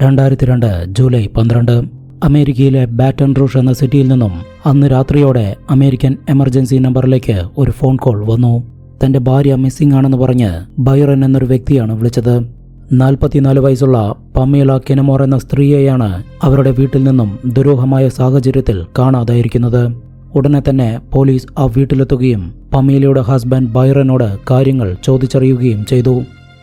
രണ്ടായിരത്തി രണ്ട് ജൂലൈ പന്ത്രണ്ട്. അമേരിക്കയിലെ ബാറ്റൺ റൂഷ് എന്ന സിറ്റിയിൽ നിന്നും അന്ന് രാത്രിയോടെ അമേരിക്കൻ എമർജൻസി നമ്പറിലേക്ക് ഒരു ഫോൺ കോൾ വന്നു. തന്റെ ഭാര്യ മിസ്സിംഗ് ആണെന്ന് പറഞ്ഞ് ബൈറൻ എന്നൊരു വ്യക്തിയാണ് വിളിച്ചത്. നാൽപ്പത്തിനാല് വയസ്സുള്ള പമേല കെനമോർ എന്ന സ്ത്രീയെയാണ് അവരുടെ വീട്ടിൽ നിന്നും ദുരൂഹമായ സാഹചര്യത്തിൽ കാണാതായിരിക്കുന്നത്. ഉടനെ തന്നെ പോലീസ് ആ വീട്ടിലെത്തുകയും പമേലയുടെ ഹസ്ബൻഡ് ബൈറനോട് കാര്യങ്ങൾ ചോദിച്ചറിയുകയും ചെയ്തു.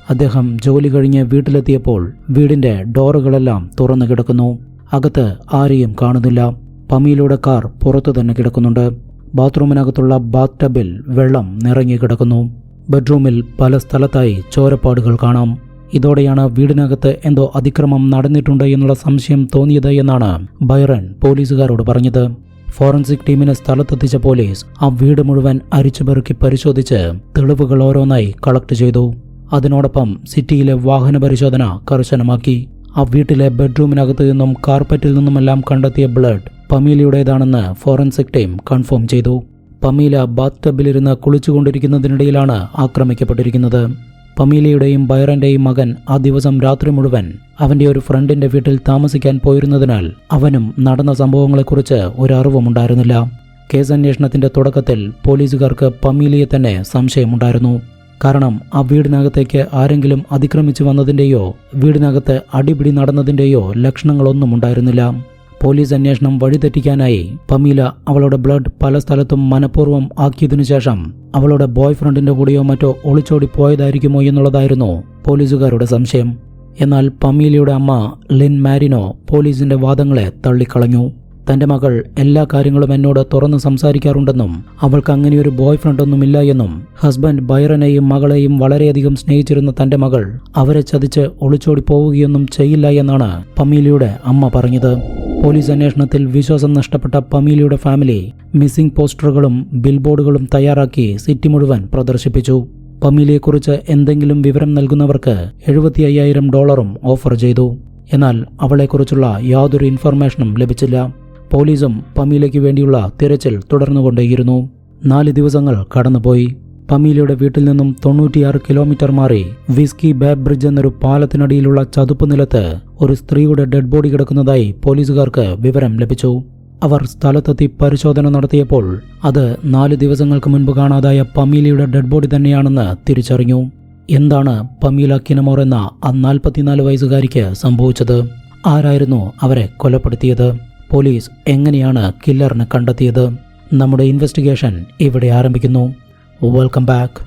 അദ്ദേഹം ജോലി കഴിഞ്ഞ് വീട്ടിലെത്തിയപ്പോൾ വീടിന്റെ ഡോറുകളെല്ലാം തുറന്നു കിടക്കുന്നു. അകത്ത് ആരെയും കാണുന്നില്ല. പമിയിലൂടെ കാർ പുറത്തു തന്നെ കിടക്കുന്നുണ്ട്. ബാത്റൂമിനകത്തുള്ള ബാത്ത് ടബിൽ വെള്ളം നിറങ്ങി കിടക്കുന്നു. ബെഡ്റൂമിൽ പല സ്ഥലത്തായി ചോരപ്പാടുകൾ കാണാം. ഇതോടെയാണ് വീടിനകത്ത് എന്തോ അതിക്രമം നടന്നിട്ടുണ്ട് എന്നുള്ള സംശയം തോന്നിയത് എന്നാണ് ബൈറൻ പോലീസുകാരോട് പറഞ്ഞത്. ഫോറൻസിക് ടീമിനെ സ്ഥലത്തെത്തിച്ച പോലീസ് ആ വീട് മുഴുവൻ അരിച്ചുപെറുക്കി പരിശോധിച്ച് തെളിവുകൾ ഓരോന്നായി കളക്ട് ചെയ്തു. അതിനോടൊപ്പം സിറ്റിയിലെ വാഹന പരിശോധന കർശനമാക്കി. ആ വീട്ടിലെ ബെഡ്റൂമിനകത്ത് നിന്നും കാർപ്പറ്റിൽ നിന്നുമെല്ലാം കണ്ടെത്തിയ ബ്ലഡ് പമീലയുടേതാണെന്ന് ഫോറൻസിക് ടീം കൺഫേം ചെയ്തു. പമീല ബാത്ത് ടബിലിരുന്ന് കുളിച്ചുകൊണ്ടിരിക്കുന്നതിനിടയിലാണ് ആക്രമിക്കപ്പെട്ടിരിക്കുന്നത്. പമീലയുടെയും ബൈറന്റെയും മകൻ ആ ദിവസം രാത്രി മുഴുവൻ അവന്റെ ഒരു ഫ്രണ്ടിന്റെ വീട്ടിൽ താമസിക്കാൻ പോയിരുന്നതിനാൽ അവനും നടന്ന സംഭവങ്ങളെക്കുറിച്ച് ഒരു അറിവുമുണ്ടായിരുന്നില്ല കേസ് അന്വേഷണത്തിന്റെ തുടക്കത്തിൽ പോലീസുകാർക്ക് പമീലിയെ തന്നെ സംശയമുണ്ടായിരുന്നു. കാരണം ആ വീടിനകത്തേക്ക് ആരെങ്കിലും അതിക്രമിച്ചു വന്നതിന്റെയോ വീടിനകത്ത് അടിപിടി നടന്നതിന്റെയോ ലക്ഷണങ്ങളൊന്നും ഉണ്ടായിരുന്നില്ല. പോലീസ് അന്വേഷണം വഴിതെറ്റിക്കാനായി പമീല അവളുടെ ബ്ലഡ് പല സ്ഥലത്തും മനഃപൂർവം ആക്കിയതിനു ശേഷം അവളുടെ ബോയ് ഫ്രണ്ടിന്റെ കൂടെയോ മറ്റോ ഒളിച്ചോടി പോയതായിരിക്കുമോ എന്നുള്ളതായിരുന്നു പോലീസുകാരുടെ സംശയം. എന്നാൽ പമീലയുടെ അമ്മ ലിൻ മാരിനോ പോലീസിന്റെ വാദങ്ങളെ തള്ളിക്കളഞ്ഞു. തന്റെ മകൾ എല്ലാ കാര്യങ്ങളും എന്നോട് തുറന്ന് സംസാരിക്കാറുണ്ടെന്നും അവൾക്ക് അങ്ങനെയൊരു ബോയ് ഫ്രണ്ടൊന്നുമില്ല എന്നും ഹസ്ബൻഡ് ബൈറനെയും മകളെയും വളരെയധികം സ്നേഹിച്ചിരുന്ന തന്റെ മകൾ അവരെ ചതിച്ച് ഒളിച്ചോടി പോവുകയൊന്നും ചെയ്യില്ല എന്നാണ് പമീലിയുടെ അമ്മ പറഞ്ഞത്. പോലീസ് അന്വേഷണത്തിൽ വിശ്വാസം നഷ്ടപ്പെട്ട പമീലിയുടെ ഫാമിലി മിസ്സിംഗ് പോസ്റ്ററുകളും ബിൽബോർഡുകളും തയ്യാറാക്കി സിറ്റി മുഴുവൻ പ്രദർശിപ്പിച്ചു. പമീലിയെക്കുറിച്ച് എന്തെങ്കിലും വിവരം നൽകുന്നവർക്ക് എഴുപത്തി അയ്യായിരം ഡോളറും ഓഫർ ചെയ്തു. എന്നാൽ അവളെക്കുറിച്ചുള്ള യാതൊരു ഇൻഫർമേഷനും ലഭിച്ചില്ല. പോലീസും പമീലയ്ക്ക് വേണ്ടിയുള്ള തിരച്ചിൽ തുടർന്നുകൊണ്ടേയിരുന്നു. നാല് ദിവസങ്ങൾ കടന്നുപോയി. പമീലയുടെ വീട്ടിൽ നിന്നും തൊണ്ണൂറ്റിയാറ് കിലോമീറ്റർ മാറി വിസ്കി ബാബ് ബ്രിഡ്ജ് എന്നൊരു പാലത്തിനടിയിലുള്ള ചതുപ്പ് നിലത്ത് ഒരു സ്ത്രീയുടെ ഡെഡ് ബോഡി കിടക്കുന്നതായി പോലീസുകാർക്ക് വിവരം ലഭിച്ചു. അവർ സ്ഥലത്തെത്തി പരിശോധന നടത്തിയപ്പോൾ അത് നാല് ദിവസങ്ങൾക്ക് മുൻപ് കാണാതായ പമീലയുടെ ഡെഡ് ബോഡി തന്നെയാണെന്ന് തിരിച്ചറിഞ്ഞു. എന്താണ് പമീല കിനമോർ എന്ന ആ നാൽപ്പത്തിനാല് വയസ്സുകാരിക്ക് സംഭവിച്ചത്? ആരായിരുന്നു അവരെ കൊലപ്പെടുത്തിയത്? പോലീസ് എങ്ങനെയാണ് കില്ലറിനെ കണ്ടെത്തിയത്? നമ്മുടെ ഇൻവെസ്റ്റിഗേഷൻ ഇവിടെ ആരംഭിക്കുന്നു. വെൽക്കം ബാക്ക്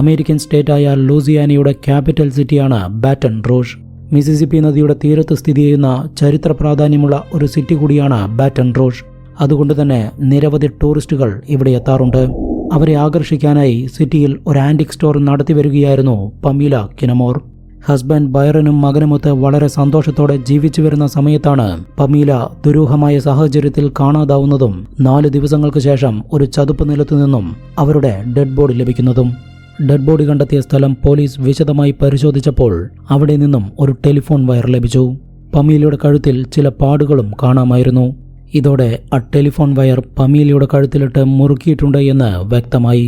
അമേരിക്കൻ സ്റ്റേറ്റായ ലൂസിയാനയുടെ ക്യാപിറ്റൽ സിറ്റിയാണ് ബാറ്റൺ റോഷ്. മിസിസിപ്പി നദിയുടെ തീരത്ത് സ്ഥിതി ചെയ്യുന്ന ചരിത്ര പ്രാധാന്യമുള്ള ഒരു സിറ്റി കൂടിയാണ് ബാറ്റൺ റൂഷ്. അതുകൊണ്ട് തന്നെ നിരവധി ടൂറിസ്റ്റുകൾ ഇവിടെ എത്താറുണ്ട്. അവരെ ആകർഷിക്കാനായി സിറ്റിയിൽ ഒരു ആന്റിക് സ്റ്റോർ നടത്തി വരികയായിരുന്നു പമീല കിനമോർ. ഹസ്ബൻഡ് ബൈറനും മകനുമൊത്ത് വളരെ സന്തോഷത്തോടെ ജീവിച്ചു വരുന്ന സമയത്താണ് പമീല ദുരൂഹമായ സാഹചര്യത്തിൽ കാണാതാവുന്നതും നാല് ദിവസങ്ങൾക്ക് ശേഷം ഒരു ചതുപ്പ് നിലത്തു നിന്നും അവരുടെ ഡെഡ് ബോഡി ലഭിക്കുന്നതും. ഡെഡ് ബോഡി കണ്ടെത്തിയ സ്ഥലം പോലീസ് വിശദമായി പരിശോധിച്ചപ്പോൾ അവിടെ നിന്നും ഒരു ടെലിഫോൺ വയർ ലഭിച്ചു. പമീലയുടെ കഴുത്തിൽ ചില പാടുകളും കാണാമായിരുന്നു. ഇതോടെ ആ ടെലിഫോൺ വയർ പമീലയുടെ കഴുത്തിലിട്ട് മുറുക്കിയിട്ടുണ്ട് എന്ന് വ്യക്തമായി.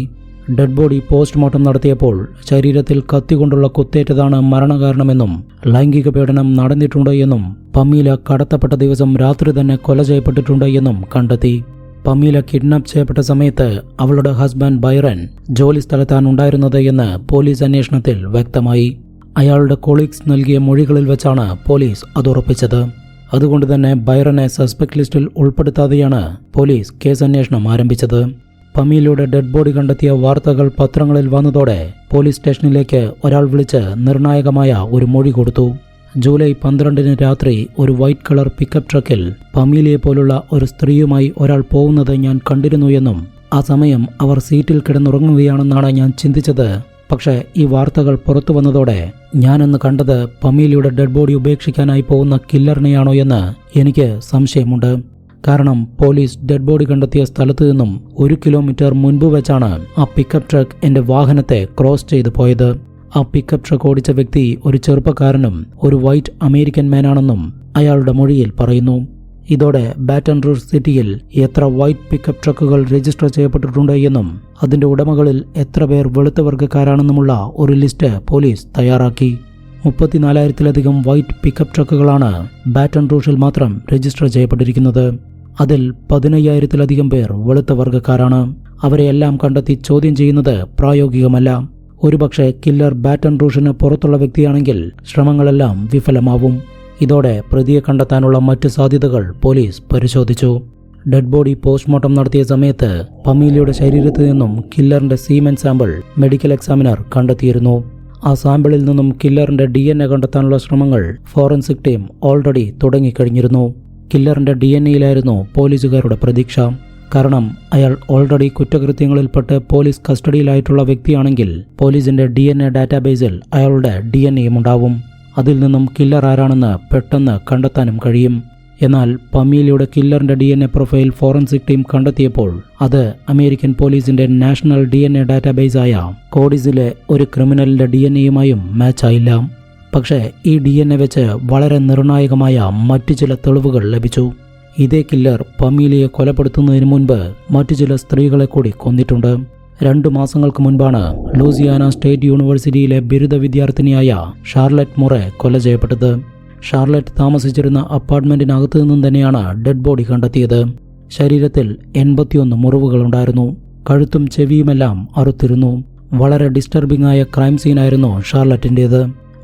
ഡെഡ് ബോഡി പോസ്റ്റ്മോർട്ടം നടത്തിയപ്പോൾ ശരീരത്തിൽ കത്തികൊണ്ടുള്ള കുത്തേറ്റതാണ് മരണകാരണമെന്നും ലൈംഗിക പീഡനം നടന്നിട്ടുണ്ട് എന്നും പമീല കടത്തപ്പെട്ട ദിവസം രാത്രി തന്നെ കൊല ചെയ്യപ്പെട്ടിട്ടുണ്ട് എന്നും കണ്ടെത്തി. പമീല കിഡ്നാപ്പ് ചെയ്യപ്പെട്ട സമയത്ത് അവളുടെ ഹസ്ബൻഡ് ബൈറൻ ജോലി സ്ഥലത്താണ് ഉണ്ടായിരുന്നത് എന്ന് പോലീസ് അന്വേഷണത്തിൽ വ്യക്തമായി. അയാളുടെ കൊളീഗ്സ് നൽകിയ മൊഴികളിൽ വെച്ചാണ് പോലീസ് അത് ഉറപ്പിച്ചത്. അതുകൊണ്ട് തന്നെ ബൈറനെ സസ്പെക്ട് ലിസ്റ്റിൽ ഉൾപ്പെടുത്താതെയാണ് പോലീസ് കേസ് അന്വേഷണം ആരംഭിച്ചത്. പമിയിലൂടെ ഡെഡ് ബോഡി കണ്ടെത്തിയ വാർത്തകൾ പത്രങ്ങളിൽ വന്നതോടെ പോലീസ് സ്റ്റേഷനിലേക്ക് ഒരാൾ വിളിച്ച് നിർണായകമായ ഒരു മൊഴി കൊടുത്തു. ജൂലൈ പന്ത്രണ്ടിന് രാത്രി ഒരു വൈറ്റ് കളർ പിക്കപ്പ് ട്രക്കിൽ പമീലിയെ പോലുള്ള ഒരു സ്ത്രീയുമായി ഒരാൾ പോകുന്നത് ഞാൻ കണ്ടിരുന്നു എന്നും ആ സമയം അവർ സീറ്റിൽ കിടന്നുറങ്ങുകയാണെന്നാണ് ഞാൻ ചിന്തിച്ചത്. പക്ഷേ ഈ വാർത്തകൾ പുറത്തു വന്നതോടെ ഞാനന്ന് കണ്ടത് പമീലിയുടെ ഡെഡ് ബോഡി ഉപേക്ഷിക്കാനായി പോകുന്ന കില്ലറിനെയാണോ എന്ന് എനിക്ക് സംശയമുണ്ട്. കാരണം പോലീസ് ഡെഡ് ബോഡി കണ്ടെത്തിയ സ്ഥലത്ത് നിന്നും ഒരു കിലോമീറ്റർ മുൻപ് വെച്ചാണ് ആ പിക്കപ്പ് ട്രക്ക് എന്റെ വാഹനത്തെ ക്രോസ് ചെയ്തു പോയത്. ആ പിക്കപ്പ് ട്രക്ക് ഓടിച്ച വ്യക്തി ഒരു ചെറുപ്പക്കാരനും ഒരു വൈറ്റ് അമേരിക്കൻ മാനാണെന്നും അയാളുടെ മൊഴിയിൽ പറയുന്നു. ഇതോടെ ബാറ്റൺ റൂഷ് സിറ്റിയിൽ എത്ര വൈറ്റ് പിക്കപ്പ് ട്രക്കുകൾ രജിസ്റ്റർ ചെയ്യപ്പെട്ടിട്ടുണ്ട് എന്നും അതിന്റെ ഉടമകളിൽ എത്ര പേർ വെളുത്ത വർഗക്കാരാണെന്നുമുള്ള ഒരു ലിസ്റ്റ് പോലീസ് തയ്യാറാക്കി. മുപ്പത്തിനാലായിരത്തിലധികം വൈറ്റ് പിക്കപ്പ് ട്രക്കുകളാണ് ബാറ്റൺ റൂഷിൽ മാത്രം രജിസ്റ്റർ ചെയ്യപ്പെട്ടിരിക്കുന്നത്. അതിൽ പതിനയ്യായിരത്തിലധികം പേർ വെളുത്ത വർഗക്കാരാണ്. അവരെയെല്ലാം കണ്ടെത്തി ചോദ്യം ചെയ്യുന്നത് പ്രായോഗികമല്ല. ഒരുപക്ഷെ കില്ലർ ബാറ്റൺ റൂഷിന് പുറത്തുള്ള വ്യക്തിയാണെങ്കിൽ ശ്രമങ്ങളെല്ലാം വിഫലമാവും. ഇതോടെ പ്രതിയെ കണ്ടെത്താനുള്ള മറ്റ് സാധ്യതകൾ പോലീസ് പരിശോധിച്ചു. ഡെഡ് ബോഡി പോസ്റ്റ്മോർട്ടം നടത്തിയ സമയത്ത് പമീലിയുടെ ശരീരത്തിൽ നിന്നും കില്ലറിന്റെ സീമൻ സാമ്പിൾ മെഡിക്കൽ എക്സാമിനർ കണ്ടെത്തിയിരുന്നു. ആ സാമ്പിളിൽ നിന്നും കില്ലറിന്റെ ഡി എൻ എ കണ്ടെത്താനുള്ള ശ്രമങ്ങൾ ഫോറൻസിക് ടീം ഓൾറെഡി തുടങ്ങിക്കഴിഞ്ഞിരുന്നു. കില്ലറിന്റെ ഡി എൻ എയിലായിരുന്നു പോലീസുകാരുടെ പ്രതീക്ഷ. കാരണം അയാൾ ഓൾറെഡി കുറ്റകൃത്യങ്ങളിൽപ്പെട്ട് പോലീസ് കസ്റ്റഡിയിലായിട്ടുള്ള വ്യക്തിയാണെങ്കിൽ പോലീസിന്റെ ഡി എൻ എ ഡാറ്റാബേസിൽ അയാളുടെ ഡി എൻ എയും ഉണ്ടാവും. അതിൽ നിന്നും കില്ലർ ആരാണെന്ന് പെട്ടെന്ന് കണ്ടെത്താനും കഴിയും. എന്നാൽ പമീലിയുടെ കില്ലറിന്റെ D N A profile forensic team കണ്ടെത്തിയപ്പോൾ അത് അമേരിക്കൻ പോലീസിന്റെ നാഷണൽ ഡി എൻ എ ഡാറ്റാബേസായ കോഡിസിലെ ഒരു ക്രിമിനലിന്റെ ഡി എൻ എയുമായും മാച്ചായില്ല പക്ഷേ ഈ ഡി എൻ എ വെച്ച് വളരെ നിർണായകമായ മറ്റു ചില തെളിവുകൾ ലഭിച്ചു. ഇതേ കില്ലർ പമീലിയെ കൊലപ്പെടുത്തുന്നതിന് മുൻപ് മറ്റു ചില സ്ത്രീകളെ കൂടി കൊന്നിട്ടുണ്ട്. രണ്ടു മാസങ്ങൾക്ക് മുൻപാണ് ലൂസിയാന സ്റ്റേറ്റ് യൂണിവേഴ്സിറ്റിയിലെ ബിരുദ വിദ്യാർത്ഥിനിയായ ഷാർലറ്റ് മുറെ കൊല ചെയ്യപ്പെട്ടത്. ഷാർലറ്റ് താമസിച്ചിരുന്ന അപ്പാർട്ട്മെന്റിനകത്തു നിന്നും തന്നെയാണ് ഡെഡ് ബോഡി കണ്ടെത്തിയത്. ശരീരത്തിൽ എൺപത്തിയൊന്ന് മുറിവുകളുണ്ടായിരുന്നു. കഴുത്തും ചെവിയുമെല്ലാം അറുത്തിരുന്നു. വളരെ ഡിസ്റ്റർബിംഗ് ആയ ക്രൈം സീനായിരുന്നു ഷാർലറ്റിന്റേത്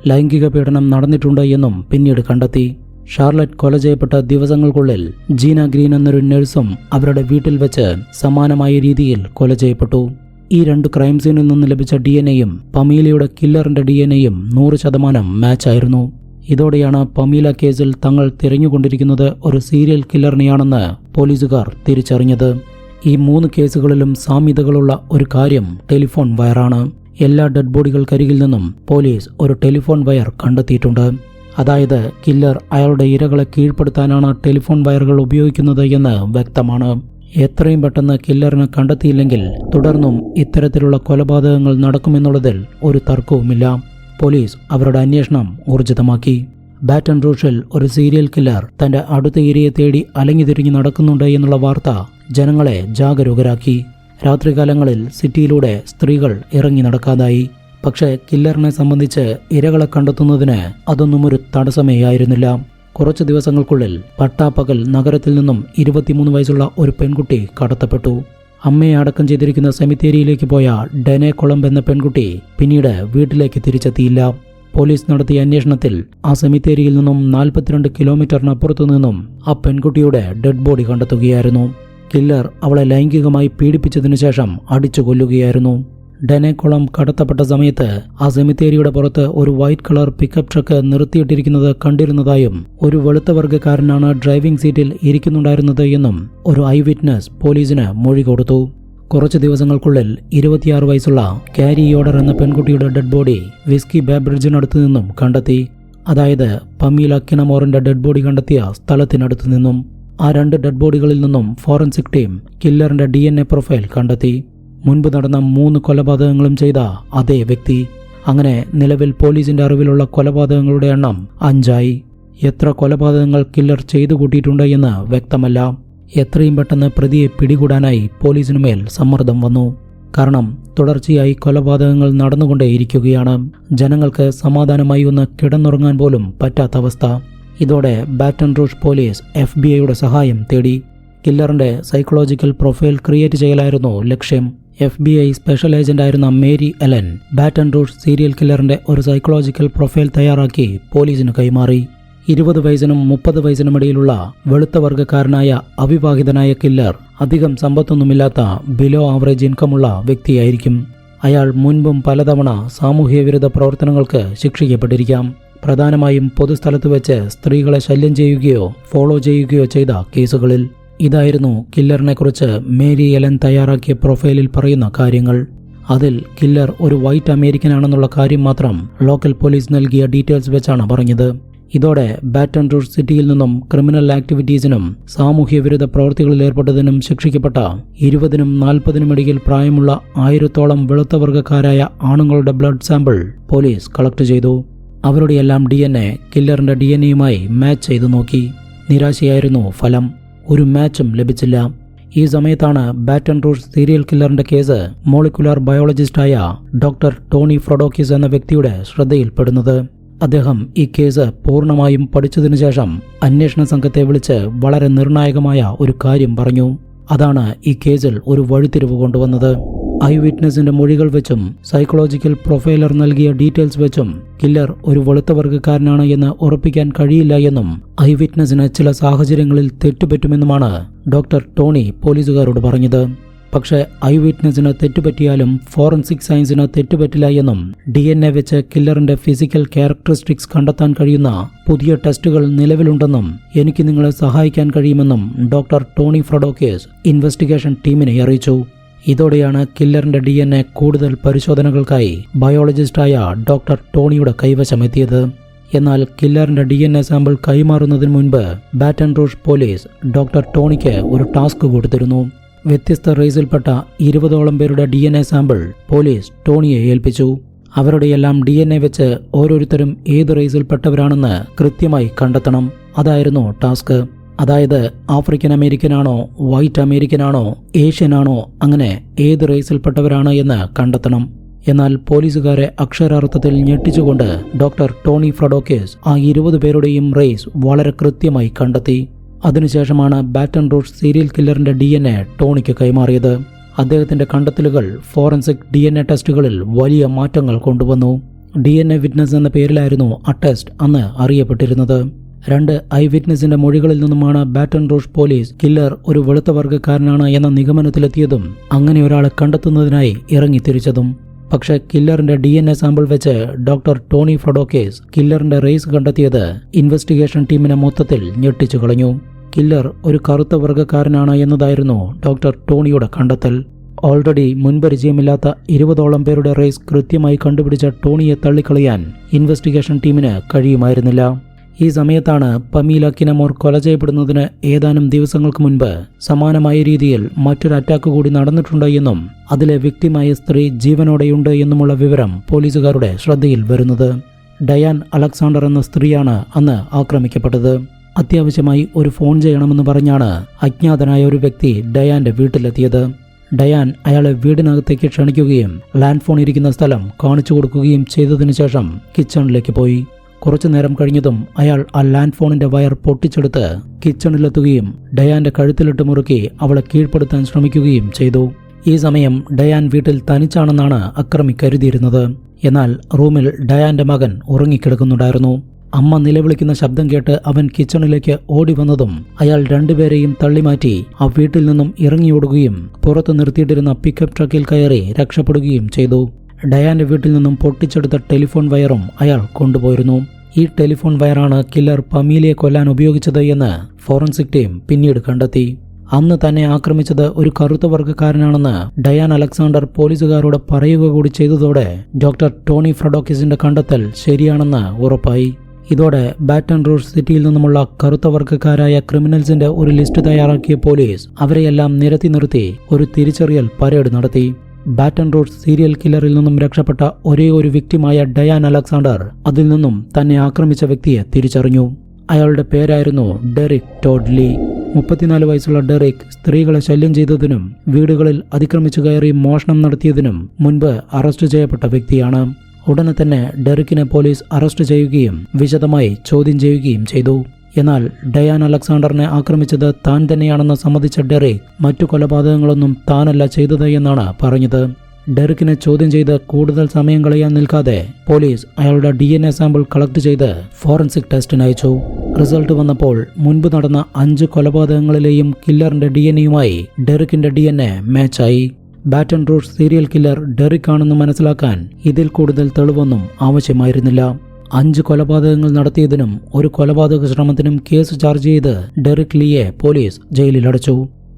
ലൈംഗിക പീഡനം നടന്നിട്ടുണ്ട് എന്നും പിന്നീട് കണ്ടെത്തി. ഷാർലറ്റ് കൊല ചെയ്യപ്പെട്ട ദിവസങ്ങൾക്കുള്ളിൽ ജീന ഗ്രീൻ എന്നൊരു നഴ്സും അവരുടെ വീട്ടിൽ വെച്ച് സമാനമായ രീതിയിൽ കൊല ചെയ്യപ്പെട്ടു. ഈ രണ്ട് ക്രൈം സീനിൽ നിന്ന് ലഭിച്ച ഡി എൻ എയും പമീലയുടെ കില്ലറിന്റെ ഡി എൻ എയും നൂറ് ശതമാനം മാച്ചായിരുന്നു ഇതോടെയാണ് പമീല കേസിൽ തങ്ങൾ തിരഞ്ഞുകൊണ്ടിരിക്കുന്നത് ഒരു സീരിയൽ കില്ലറിനെയാണെന്ന് പോലീസുകാർ തിരിച്ചറിഞ്ഞത്. ഈ മൂന്ന് കേസുകളിലും സാമ്യതകളുള്ള ഒരു കാര്യം ടെലിഫോൺ വയറാണ്. എല്ലാ ഡെഡ് ബോഡികൾക്കരികിൽ നിന്നും പോലീസ് ഒരു ടെലിഫോൺ വയർ കണ്ടെത്തിയിട്ടുണ്ട്. അതായത് കില്ലർ അയാളുടെ ഇരകളെ കീഴ്പ്പെടുത്താനാണ് ടെലിഫോൺ വയറുകൾ ഉപയോഗിക്കുന്നത് എന്ന് വ്യക്തമാണ്. എത്രയും പെട്ടെന്ന് കില്ലറിനെ കണ്ടെത്തിയില്ലെങ്കിൽ തുടർന്നും ഇത്തരത്തിലുള്ള കൊലപാതകങ്ങൾ നടക്കുമെന്നുള്ളതിൽ ഒരു തർക്കവുമില്ല. പോലീസ് അവരുടെ അന്വേഷണം ഊർജിതമാക്കി. ബാറ്റൺ റൂഷിൽ ഒരു സീരിയൽ കില്ലർ തന്റെ അടുത്ത ഏരിയയെ തേടി അലങ്ങിതിരിഞ്ഞ് നടക്കുന്നുണ്ട് എന്നുള്ള വാർത്ത ജനങ്ങളെ ജാഗരൂകരാക്കി. രാത്രികാലങ്ങളിൽ സിറ്റിയിലൂടെ സ്ത്രീകൾ ഇറങ്ങി നടക്കാതായി. പക്ഷേ കില്ലറിനെ സംബന്ധിച്ച് ഇരകളെ കണ്ടെത്തുന്നതിന് അതൊന്നും ഒരു തടസ്സമേയായിരുന്നില്ല. കുറച്ച് ദിവസങ്ങൾക്കുള്ളിൽ പട്ടാപ്പകൽ നഗരത്തിൽ നിന്നും ഇരുപത്തിമൂന്ന് വയസ്സുള്ള ഒരു പെൺകുട്ടി കടത്തപ്പെട്ടു. അമ്മയെ അടക്കം ചെയ്തിരിക്കുന്ന സെമിത്തേരിയിലേക്ക് പോയ ഡെനെ കൊളംബ് എന്ന പെൺകുട്ടി പിന്നീട് വീട്ടിലേക്ക് തിരിച്ചെത്തിയില്ല. പോലീസ് നടത്തിയ അന്വേഷണത്തിൽ ആ സെമിത്തേരിയിൽ നിന്നും നാൽപ്പത്തിരണ്ട് കിലോമീറ്ററിനപ്പുറത്തു നിന്നും ആ പെൺകുട്ടിയുടെ ഡെഡ് ബോഡി കണ്ടെത്തുകയായിരുന്നു. കില്ലർ അവളെ ലൈംഗികമായി പീഡിപ്പിച്ചതിനു ശേഷം അടിച്ചു കൊല്ലുകയായിരുന്നു ഡെനെക്കുളം കടത്തപ്പെട്ട സമയത്ത് ആ സെമിത്തേരിയുടെ പുറത്ത് ഒരു വൈറ്റ് കളർ പിക്കപ്പ് ട്രക്ക് നിർത്തിയിട്ടിരിക്കുന്നത് കണ്ടിരുന്നതായും ഒരു വെളുത്ത വർഗക്കാരനാണ് ഡ്രൈവിംഗ് സീറ്റിൽ ഇരിക്കുന്നുണ്ടായിരുന്നത് എന്നും ഒരു ഐ വിറ്റ്നസ് പോലീസിന് മൊഴി കൊടുത്തു. കുറച്ച് ദിവസങ്ങൾക്കുള്ളിൽ ഇരുപത്തിയാറ് വയസ്സുള്ള കാരി യോഡർ എന്ന പെൺകുട്ടിയുടെ ഡെഡ് ബോഡി വിസ്കി ബാബ്രിഡ്ജിനടുത്തു നിന്നും കണ്ടെത്തി. അതായത് പമീല കിനമോറിന്റെ ഡെഡ് ബോഡി കണ്ടെത്തിയ സ്ഥലത്തിനടുത്തു നിന്നും. ആ രണ്ട് ഡെഡ് ബോഡികളിൽ നിന്നും ഫോറൻസിക് ടീം കില്ലറിന്റെ ഡി പ്രൊഫൈൽ കണ്ടെത്തി. മുൻപ് നടന്ന മൂന്ന് കൊലപാതകങ്ങളും ചെയ്ത അതേ വ്യക്തി. അങ്ങനെ നിലവിൽ പോലീസിന്റെ അറിവിലുള്ള കൊലപാതകങ്ങളുടെ എണ്ണം അഞ്ചായി. എത്ര കൊലപാതകങ്ങൾ കില്ലർ ചെയ്തു കൂട്ടിയിട്ടുണ്ട് എന്ന് വ്യക്തമല്ല. എത്രയും പെട്ടെന്ന് പ്രതിയെ പിടികൂടാനായി പോലീസിനുമേൽ സമ്മർദ്ദം വന്നു. കാരണം തുടർച്ചയായി കൊലപാതകങ്ങൾ നടന്നുകൊണ്ടേയിരിക്കുകയാണ്. ജനങ്ങൾക്ക് സമാധാനമായി ഒന്ന് കിടന്നുറങ്ങാൻ പോലും പറ്റാത്ത അവസ്ഥ. ഇതോടെ Baton Rouge police F B ഐയുടെ സഹായം തേടി. കില്ലറിന്റെ സൈക്കോളജിക്കൽ പ്രൊഫൈൽ ക്രിയേറ്റ് ചെയ്യലായിരുന്നു ലക്ഷ്യം. F B I special ഏജന്റായിരുന്ന Mary Ellen Baton Rouge serial കില്ലറിന്റെ ഒരു സൈക്കോളജിക്കൽ പ്രൊഫൈൽ തയ്യാറാക്കി പോലീസിന് കൈമാറി. ഇരുപത് വയസ്സിനും മുപ്പത് വയസ്സിനും ഇടയിലുള്ള വെളുത്ത വർഗക്കാരനായ അവിവാഹിതനായ കില്ലർ അധികം സമ്പത്തൊന്നുമില്ലാത്ത ബിലോ ആവറേജ് ഇൻകമുള്ള വ്യക്തിയായിരിക്കും. അയാൾ മുൻപും പലതവണ സാമൂഹ്യ വിരുദ്ധ പ്രവർത്തനങ്ങൾക്ക് ശിക്ഷിക്കപ്പെട്ടിരിക്കാം. പ്രധാനമായും പൊതുസ്ഥലത്ത് വെച്ച് സ്ത്രീകളെ ശല്യം ചെയ്യുകയോ ഫോളോ ചെയ്യുകയോ ചെയ്ത കേസുകളിൽ. ഇതായിരുന്നു കില്ലറിനെക്കുറിച്ച് മേരി എലൻ തയ്യാറാക്കിയ പ്രൊഫൈലിൽ പറയുന്ന കാര്യങ്ങൾ. അതിൽ കില്ലർ ഒരു വൈറ്റ് അമേരിക്കൻ ആണെന്നുള്ള കാര്യം മാത്രം ലോക്കൽ പോലീസ് നൽകിയ ഡീറ്റെയിൽസ് വെച്ചാണ് പറഞ്ഞത്. ഇതോടെ ബാറ്റൺ റൂട്ട് സിറ്റിയിൽ നിന്നും ക്രിമിനൽ ആക്ടിവിറ്റീസിനും സാമൂഹ്യ വിരുദ്ധ പ്രവൃത്തികളിൽ ഏർപ്പെട്ടതിനും ശിക്ഷിക്കപ്പെട്ട ഇരുപതിനും നാൽപ്പതിനും ഇടയിൽ പ്രായമുള്ള ആയിരത്തോളം വെളുത്ത വർഗക്കാരായ ആണുങ്ങളുടെ ബ്ലഡ് സാമ്പിൾ പോലീസ് കളക്ട് ചെയ്തു. അവരുടെയെല്ലാം ഡി എൻ എ കില്ലറിന്റെ ഡി എൻ എയുമായി മാച്ച് ചെയ്തു നോക്കി. നിരാശയായിരുന്നു ഫലം. ഒരു മാച്ചും ലഭിച്ചില്ല. ഈ സമയത്താണ് ബാറ്റൺ റൂഷ് സീരിയൽ കില്ലറിന്റെ കേസ് മോളിക്കുലാർ ബയോളജിസ്റ്റായ ഡോക്ടർ ടോണി ഫ്രൊഡോക്കിസ് എന്ന വ്യക്തിയുടെ ശ്രദ്ധയിൽപ്പെടുന്നത്. അദ്ദേഹം ഈ കേസ് പൂർണമായും പഠിച്ചതിനു ശേഷം അന്വേഷണ സംഘത്തെ വിളിച്ച് വളരെ നിർണായകമായ ഒരു കാര്യം പറഞ്ഞു. അതാണ് ഈ കേസിൽ ഒരു വഴിത്തിരിവ് കൊണ്ടുവന്നത്. ഐ വിറ്റ്നസിന്റെ മൊഴികൾ വെച്ചും സൈക്കോളജിക്കൽ പ്രൊഫൈലർ നൽകിയ ഡീറ്റെയിൽസ് വെച്ചും കില്ലർ ഒരു വെളുത്ത വർഗക്കാരനാണ് എന്ന് ഉറപ്പിക്കാൻ കഴിയില്ല എന്നും ഐ വിറ്റ്നസിന് ചില സാഹചര്യങ്ങളിൽ തെറ്റുപറ്റുമെന്നുമാണ് ഡോക്ടർ ടോണി പോലീസുകാരോട് പറഞ്ഞത്. പക്ഷേ ഐ വിറ്റ്നസിന് തെറ്റുപറ്റിയാലും ഫോറൻസിക് സയൻസിന് തെറ്റുപറ്റില്ല എന്നും ഡി എൻ എ വെച്ച് കില്ലറിന്റെ ഫിസിക്കൽ ക്യാരക്ടറിസ്റ്റിക്സ് കണ്ടെത്താൻ കഴിയുന്ന പുതിയ ടെസ്റ്റുകൾ നിലവിലുണ്ടെന്നും എനിക്ക് നിങ്ങളെ സഹായിക്കാൻ കഴിയുമെന്നും ഡോക്ടർ ടോണി ഫ്രഡോക്കേസ് ഇൻവെസ്റ്റിഗേഷൻ ടീമിനെ അറിയിച്ചു. ഇതോടെയാണ് കില്ലറിന്റെ ഡി എൻ എ കൂടുതൽ പരിശോധനകൾക്കായി ബയോളജിസ്റ്റായ ഡോക്ടർ ടോണിയുടെ കൈവശമെത്തിയത് എന്നാൽ കില്ലറിന്റെ ഡി എൻ എ സാമ്പിൾ കൈമാറുന്നതിന് മുൻപ് ബാറ്റൺ റൂഷ് പോലീസ് ഡോക്ടർ ടോണിക്ക് ഒരു ടാസ്ക് കൊടുത്തിരുന്നു. വ്യത്യസ്ത റേസിൽപ്പെട്ട ഇരുപതോളം പേരുടെ D N A sample police ടോണിയെ ഏൽപ്പിച്ചു. അവരുടെയെല്ലാം ഡി എൻ എ വെച്ച് ഓരോരുത്തരും ഏത് റേസിൽപ്പെട്ടവരാണെന്ന് കൃത്യമായി കണ്ടെത്തണം. അതായിരുന്നു ടാസ്ക്. അതായത് ആഫ്രിക്കൻ അമേരിക്കനാണോ വൈറ്റ് അമേരിക്കനാണോ ഏഷ്യനാണോ അങ്ങനെ ഏത് റേസിൽപ്പെട്ടവരാണ് എന്ന് കണ്ടെത്തണം. എന്നാൽ പോലീസുകാരെ അക്ഷരാർത്ഥത്തിൽ ഞെട്ടിച്ചുകൊണ്ട് ഡോക്ടർ ടോണി ഫ്രഡോക്കേസ് ആ ഇരുപത് പേരുടെയും റേസ് വളരെ കൃത്യമായി കണ്ടെത്തി. അതിനുശേഷമാണ് ബാറ്റൺ റൂട്ട് സീരിയൽ കില്ലറിന്റെ ഡി എൻ എ ടോണിക്ക് കൈമാറിയത്. അദ്ദേഹത്തിന്റെ കണ്ടെത്തലുകൾ ഫോറൻസിക് ഡി എൻ എ ടെസ്റ്റുകളിൽ വലിയ മാറ്റങ്ങൾ കൊണ്ടുവന്നു. ഡി എൻ എ വിറ്റ്നസ് എന്ന പേരിലായിരുന്നു ആ ടെസ്റ്റ് അന്ന് അറിയപ്പെട്ടിരുന്നത്. രണ്ട് ഐ വിറ്റ്നസിന്റെ മൊഴികളിൽ നിന്നുമാണ് ബാറ്റൺ റോഷ് പോലീസ് കില്ലർ ഒരു വെളുത്ത വർഗക്കാരനാണ് എന്ന നിഗമനത്തിലെത്തിയതും അങ്ങനെ ഒരാളെ കണ്ടെത്തുന്നതിനായി ഇറങ്ങിത്തിരിച്ചതും. പക്ഷെ കില്ലറിന്റെ ഡി എൻ എ സാമ്പിൾ വെച്ച് ഡോക്ടർ ടോണി ഫ്രഡോക്കേസ് കില്ലറിന്റെ റേസ് കണ്ടെത്തിയത് ഇൻവെസ്റ്റിഗേഷൻ ടീമിനെ മൊത്തത്തിൽ ഞെട്ടിച്ചു കളഞ്ഞു. കില്ലർ ഒരു കറുത്ത വർഗക്കാരനാണ് എന്നതായിരുന്നു ഡോക്ടർ ടോണിയുടെ കണ്ടെത്തൽ. ഓൾറെഡി മുൻപരിചയമില്ലാത്ത ഇരുപതോളം പേരുടെ റേസ് കൃത്യമായി കണ്ടുപിടിച്ച ടോണിയെ തള്ളിക്കളയാൻ ഇൻവെസ്റ്റിഗേഷൻ ടീമിന് കഴിയുമായിരുന്നില്ല. ഈ സമയത്താണ് പമീല കിനമോർ കൊല ചെയ്യപ്പെടുന്നതിന് ഏതാനും ദിവസങ്ങൾക്ക് മുൻപ് സമാനമായ രീതിയിൽ മറ്റൊരു അറ്റാക്ക് കൂടി നടന്നിട്ടുണ്ട് എന്നും അതിലെ വ്യക്തിമായ സ്ത്രീ ജീവനോടെയുണ്ട് എന്നുമുള്ള വിവരം പോലീസുകാരുടെ ശ്രദ്ധയിൽ വരുന്നത്. ഡയാൻ അലക്സാണ്ടർ എന്ന സ്ത്രീയാണ് അന്ന് ആക്രമിക്കപ്പെട്ടത്. അത്യാവശ്യമായി ഒരു ഫോൺ ചെയ്യണമെന്ന് പറഞ്ഞാണ് അജ്ഞാതനായ ഒരു വ്യക്തി ഡയാന്റെ വീട്ടിലെത്തിയത്. ഡയാൻ അയാളെ വീടിനകത്തേക്ക് ക്ഷണിക്കുകയും ലാൻഡ് ഫോൺ ഇരിക്കുന്ന സ്ഥലം കാണിച്ചു കൊടുക്കുകയും ചെയ്തതിനു ശേഷം കിച്ചണിലേക്ക് പോയി. കുറച്ചു നേരം കഴിഞ്ഞതും അയാൾ ആ ലാൻഡ് ഫോണിന്റെ വയർ പൊട്ടിച്ചെടുത്ത് കിച്ചണിലെത്തുകയും ഡയാന്റെ കഴുത്തിലിട്ട് മുറുക്കി അവളെ കീഴ്പ്പെടുത്താൻ ശ്രമിക്കുകയും ചെയ്തു. ഈ സമയം ഡയാൻ വീട്ടിൽ തനിച്ചാണെന്നാണ് അക്രമി കരുതിയിരുന്നത്. എന്നാൽ റൂമിൽ ഡയാന്റെ മകൻ ഉറങ്ങിക്കിടക്കുന്നുണ്ടായിരുന്നു. അമ്മ നിലവിളിക്കുന്ന ശബ്ദം കേട്ട് അവൻ കിച്ചണിലേക്ക് ഓടി വന്നതും അയാൾ രണ്ടുപേരെയും തള്ളിമാറ്റി ആ വീട്ടിൽ നിന്നും ഇറങ്ങിയോടുകയും പുറത്തു നിർത്തിയിട്ടിരുന്ന പിക്കപ്പ് ട്രക്കിൽ കയറി രക്ഷപ്പെടുകയും ചെയ്തു. ഡയാന്റെ വീട്ടിൽ നിന്നും പൊട്ടിച്ചെടുത്ത ടെലിഫോൺ വയറും അയാൾ കൊണ്ടുപോയിരുന്നു. ഈ ടെലിഫോൺ വയറാണ് കില്ലർ പമീലിയെ കൊല്ലാൻ ഉപയോഗിച്ചത് എന്ന് ഫോറൻസിക് ടീം പിന്നീട് കണ്ടെത്തി. അന്ന് തന്നെ ആക്രമിച്ചത് ഒരു കറുത്ത വർഗക്കാരനാണെന്ന് ഡയാൻ അലക്സാണ്ടർ പോലീസുകാരോട് പറയുക കൂടി ചെയ്തതോടെ ഡോക്ടർ ടോണി ഫ്രഡോക്കിസിന്റെ കണ്ടെത്തൽ ശരിയാണെന്ന് ഉറപ്പായി. ഇതോടെ ബാറ്റൺ റൂഷ് സിറ്റിയിൽ നിന്നുമുള്ള കറുത്ത വർഗക്കാരായ ക്രിമിനൽസിന്റെ ഒരു ലിസ്റ്റ് തയ്യാറാക്കിയ പോലീസ് അവരെയെല്ലാം നിരത്തി നിർത്തി ഒരു തിരിച്ചറിയൽ പരേഡ് നടത്തി. ബാറ്റൺ റോഡ് സീരിയൽ കില്ലറിൽ നിന്നും രക്ഷപ്പെട്ട ഒരേ ഒരു വ്യക്തിമായ ഡയാൻ അലക്സാണ്ടർ അതിൽ നിന്നും തന്നെ ആക്രമിച്ച വ്യക്തിയെ തിരിച്ചറിഞ്ഞു. അയാളുടെ പേരായിരുന്നു ഡെറിക് ടോഡ്ലി മുപ്പത്തിനാല് വയസ്സുള്ള ഡെറിക് സ്ത്രീകളെ ശല്യം ചെയ്തതിനും വീടുകളിൽ അതിക്രമിച്ചു കയറി മോഷണം നടത്തിയതിനും മുൻപ് അറസ്റ്റ് ചെയ്യപ്പെട്ട വ്യക്തിയാണ്. ഉടനെ തന്നെ ഡെറിക്കിനെ പോലീസ് അറസ്റ്റ് ചെയ്യുകയും വിശദമായി ചോദ്യം ചെയ്യുകയും ചെയ്തു. എന്നാൽ ഡയാൻ അലക്സാണ്ടറിനെ ആക്രമിച്ചത് താൻ തന്നെയാണെന്ന് സമ്മതിച്ച ഡെറിക് മറ്റു കൊലപാതകങ്ങളൊന്നും താനല്ല ചെയ്തത് എന്നാണ് പറഞ്ഞത്. ഡെറിക്കിനെ ചോദ്യം ചെയ്ത് കൂടുതൽ സമയം കളയാൻ നിൽക്കാതെ പോലീസ് അയാളുടെ D N A sample collect ചെയ്ത് ഫോറൻസിക് ടെസ്റ്റിന് അയച്ചു. റിസൾട്ട് വന്നപ്പോൾ മുൻപ് നടന്ന അഞ്ച് കൊലപാതകങ്ങളിലെയും കില്ലറിന്റെ ഡി എൻ എയുമായി ഡെറിക്കിന്റെ D N A മാച്ചായി. Baton Rouge serial killer Derek ആണെന്ന് മനസ്സിലാക്കാൻ ഇതിൽ കൂടുതൽ തെളിവൊന്നും ആവശ്യമായിരുന്നില്ല. അഞ്ച് കൊലപാതകങ്ങൾ നടത്തിയതിനും ഒരു കൊലപാതക ശ്രമത്തിനും കേസ് ചാർജ് ചെയ്ത് ഡെറിക് ലിയെ പോലീസ് ജയിലിലടച്ചു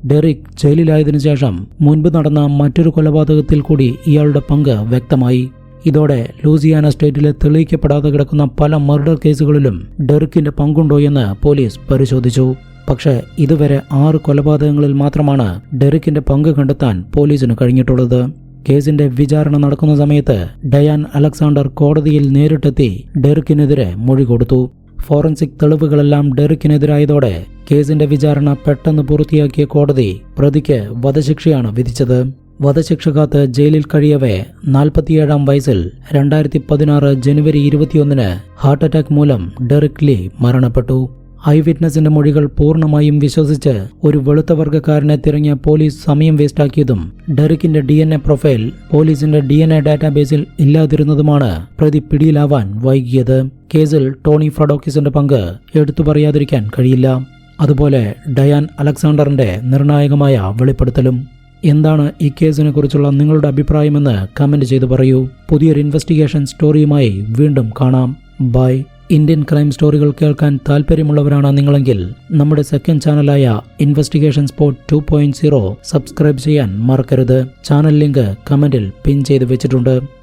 ഡെറിക് ജയിലിലായതിനു ശേഷം മുൻപ് നടന്ന മറ്റൊരു കൊലപാതകത്തിൽ കൂടി ഇയാളുടെ പങ്ക് വ്യക്തമായി. ഇതോടെ ലൂസിയാന സ്റ്റേറ്റിലെ തെളിയിക്കപ്പെടാതെ കിടക്കുന്ന പല മർഡർ കേസുകളിലും ഡെറിക്കിന്റെ പങ്കുണ്ടോ എന്ന് പോലീസ് പരിശോധിച്ചു. പക്ഷേ ഇതുവരെ ആറ് കൊലപാതകങ്ങളിൽ മാത്രമാണ് ഡെറിക്കിന്റെ പങ്ക് കണ്ടെത്താൻ പോലീസിന് കഴിഞ്ഞിട്ടുള്ളത്. കേസിന്റെ വിചാരണ നടക്കുന്ന സമയത്ത് ഡയാൻ അലക്സാണ്ടർ കോടതിയിൽ നേരിട്ടെത്തി ഡെറിക്കിനെതിരെ മൊഴി കൊടുത്തു. ഫോറൻസിക് തെളിവുകളെല്ലാം ഡെറിക്കിനെതിരായതോടെ കേസിന്റെ വിചാരണ പെട്ടെന്ന് പൂർത്തിയാക്കിയ കോടതി പ്രതിക്ക് വധശിക്ഷയാണ് വിധിച്ചത്. വധശിക്ഷ കാത്ത് ജയിലിൽ കഴിയവേ നാൽപ്പത്തിയേഴാം വയസ്സിൽ രണ്ടായിരത്തി പതിനാറ് ജനുവരി ഇരുപത്തിയൊന്നിന് ഹാർട്ട് അറ്റാക്ക് മൂലം ഡെറിക് ലീ മരണപ്പെട്ടു. ഐ വിറ്റ്നസിന്റെ മൊഴികൾ പൂർണമായും വിശ്വസിച്ച് ഒരു വെളുത്ത വർഗക്കാരനെ തിരഞ്ഞ പോലീസ് സമയം വേസ്റ്റാക്കിയതും ഡെറിക്കിന്റെ ഡി എൻ എ പ്രൊഫൈൽ പോലീസിന്റെ ഡി എൻ എ ഡാറ്റാബേസിൽ ഇല്ലാതിരുന്നതുമാണ് പ്രതി പിടിയിലാവാൻ വൈകിയത്. കേസിൽ ടോണി ഫ്രഡോക്കിസിന്റെ പങ്ക് എടുത്തു പറയാതിരിക്കാൻ കഴിയില്ല. അതുപോലെ ഡയാൻ അലക്സാണ്ടറിന്റെ നിർണായകമായ വെളിപ്പെടുത്തലും. എന്താണ് ഈ കേസിനെ കുറിച്ചുള്ള നിങ്ങളുടെ അഭിപ്രായമെന്ന് കമന്റ് ചെയ്തു പറയൂ. പുതിയൊരു ഇൻവെസ്റ്റിഗേഷൻ സ്റ്റോറിയുമായി വീണ്ടും കാണാം. ബൈ. ഇന്ത്യൻ ക്രൈം സ്റ്റോറികൾ കേൾക്കാൻ താല്പര്യമുള്ളവരാണ് നിങ്ങളെങ്കിൽ നമ്മുടെ second ചാനലായ investigation spot two point zero subscribe ചെയ്യാൻ മറക്കരുത്. ചാനൽ ലിങ്ക് കമന്റിൽ പിൻ ചെയ്ത് വെച്ചിട്ടുണ്ട്.